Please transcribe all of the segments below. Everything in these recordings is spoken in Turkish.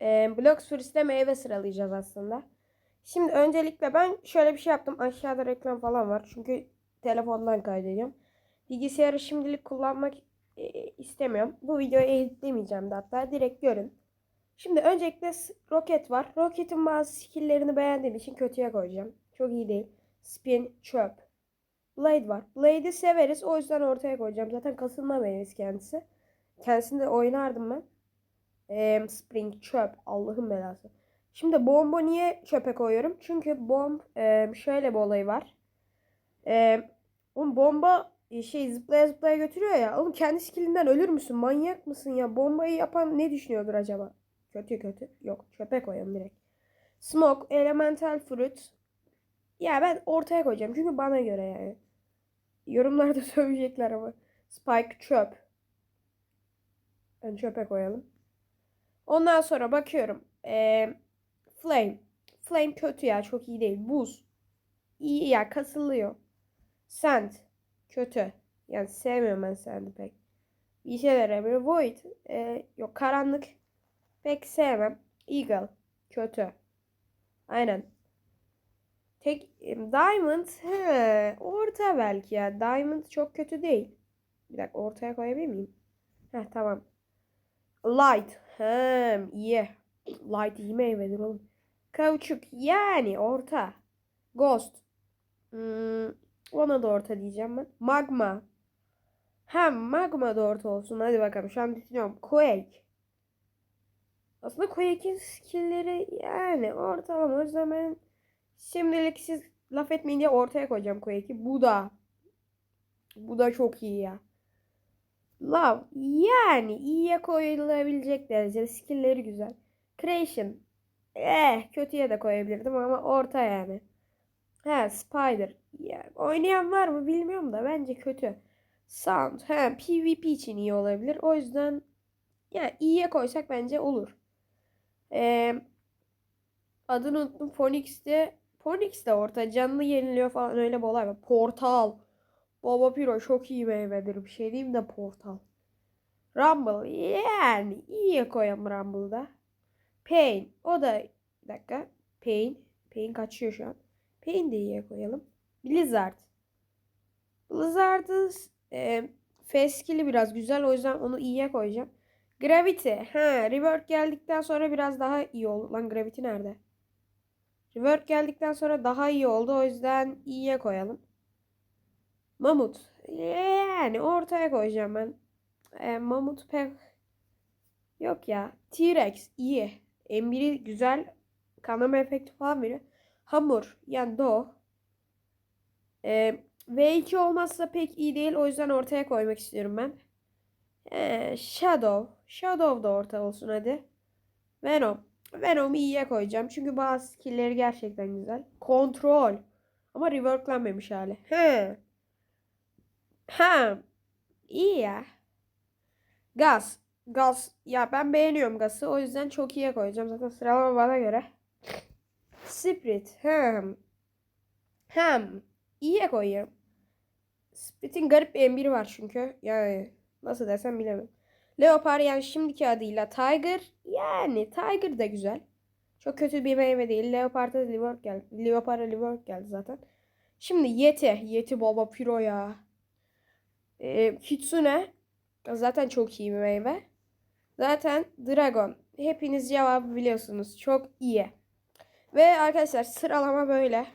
e, Bloxfruits'te meyve sıralayacağız aslında. Şimdi öncelikle ben şöyle bir şey yaptım. Aşağıda reklam falan var. Çünkü telefondan kaydediyorum. Bilgisayarı şimdilik kullanmak e, istemiyorum. Bu videoyu editlemeyeceğim de hatta. Direkt görün. Şimdi öncelikle roket var. Roketin bazı skill'lerini beğendiğim için kötüye koyacağım. Çok iyi değil. Spin, çöp. Blade var. Blade'i severiz. O yüzden ortaya koyacağım. Zaten kasılma meyvesi kendisi. Kendisinde oynardım ben. Spring çöp. Allah'ın belası. Şimdi bomba niye çöpe koyuyorum? Çünkü bomb şöyle bir olayı var. Eee oğlum bomba e, şey zıplaya zıplaya götürüyor ya. Oğlum kendi skillinden ölür müsün? Manyak mısın ya? Bombayı yapan ne düşünüyordur acaba? Kötü kötü. Yok çöpe koyalım direkt. Smoke, elemental fruit. Ya ben ortaya koyacağım. Çünkü bana göre yani. Yorumlarda söyleyecekler ama. Spike çöp. Ben çöpe koyalım. Ondan sonra bakıyorum. Ee, flame. Flame kötü ya. Çok iyi değil. Buz. İyi ya. Kasılıyor. Sand. Kötü. Yani sevmiyorum ben sand'ı pek. Bir şeyler yapıyor. Void. ee, yok karanlık. Pek sevmem. Eagle. Kötü. Aynen. Tek Diamond he, orta belki ya. Diamond çok kötü değil. Bir dakika ortaya koyabilir miyim? Heh tamam. Light. Hem iyi. Light iyi meyvedir oğlum. Kauçuk yani orta. Ghost. Hmm, ona da orta diyeceğim ben. Magma. Hem magma da orta olsun. Hadi bakalım şu an düşünüyorum. Quake. Aslında Quake'in skill'leri yani ortalama. O yüzden ben şimdilik siz laf etmeyin diye ortaya koyacağım Quake'i. Bu da. Bu da çok iyi ya. Love yani iyiye koyulabilecek derecede skill'leri güzel. Creation eh kötüye de koyabilirdim ama orta yani. He Spider yani oynayan var mı bilmiyorum da bence kötü. Sound he PvP için iyi olabilir. O yüzden yani iyiye koysak bence olur. Ee, adını unuttum. Phoenix'te Phoenix de orta canlı yeniliyor falan öyle bir olay var. Portal. Baba Piro çok iyi meyvedir. Bir şey diyeyim de Portal. Rumble yani iyiye koyalım Rumble'da. Pain o da bir dakika. Pain. Pain kaçıyor şu an. Pain de iyiye koyalım. Blizzard. Blizzard'ın e, feskili biraz güzel o yüzden onu iyiye koyacağım. Gravity. Ha, Rework geldikten sonra biraz daha iyi oldu. Lan Gravity nerede? Rework geldikten sonra daha iyi oldu. O yüzden iyiye koyalım. Mamut. Yani ortaya koyacağım ben. E, mamut pek yok ya. T-Rex iyi. M1'i güzel. Kanama efekti falan veriyor. Hamur. Yani do. E, V2 olmazsa pek iyi değil. O yüzden ortaya koymak istiyorum ben. E, Shadow. Shadow da orta olsun hadi. Venom. Venom'u iyiye koyacağım. Çünkü bazı skill'leri gerçekten güzel. Kontrol. Ama reworklenmemiş hali. He. Ha. İyi ya. Gaz. Gaz. Ya ben beğeniyorum gazı. O yüzden çok iyiye koyacağım. Zaten sıralama bana göre. Spirit. Hem. Hem. İyiye koyuyorum. Spirit'in garip bir M1 var çünkü. Yani nasıl desem bilemem. Leopar yani şimdiki adıyla Tiger. Yani Tiger da güzel. Çok kötü bir meyve değil. Leopard'a Leopard geldi. Leopard'a Leopard geldi zaten. Şimdi Yeti. Yeti baba piro ya. Ee, Kitsune. Zaten çok iyi bir meyve. Zaten Dragon. Hepiniz cevabı biliyorsunuz. Çok iyi. Ve arkadaşlar sıralama böyle.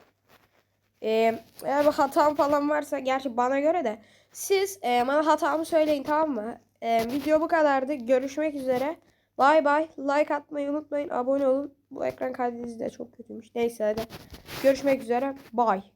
Ee, eğer bir hatam falan varsa gerçi bana göre de siz e, bana hatamı söyleyin tamam mı? Ee, video bu kadardı. Görüşmek üzere. Bay bay. Like atmayı unutmayın. Abone olun. Bu ekran kaydediniz de çok kötüymüş. Neyse hadi. Görüşmek üzere. Bye.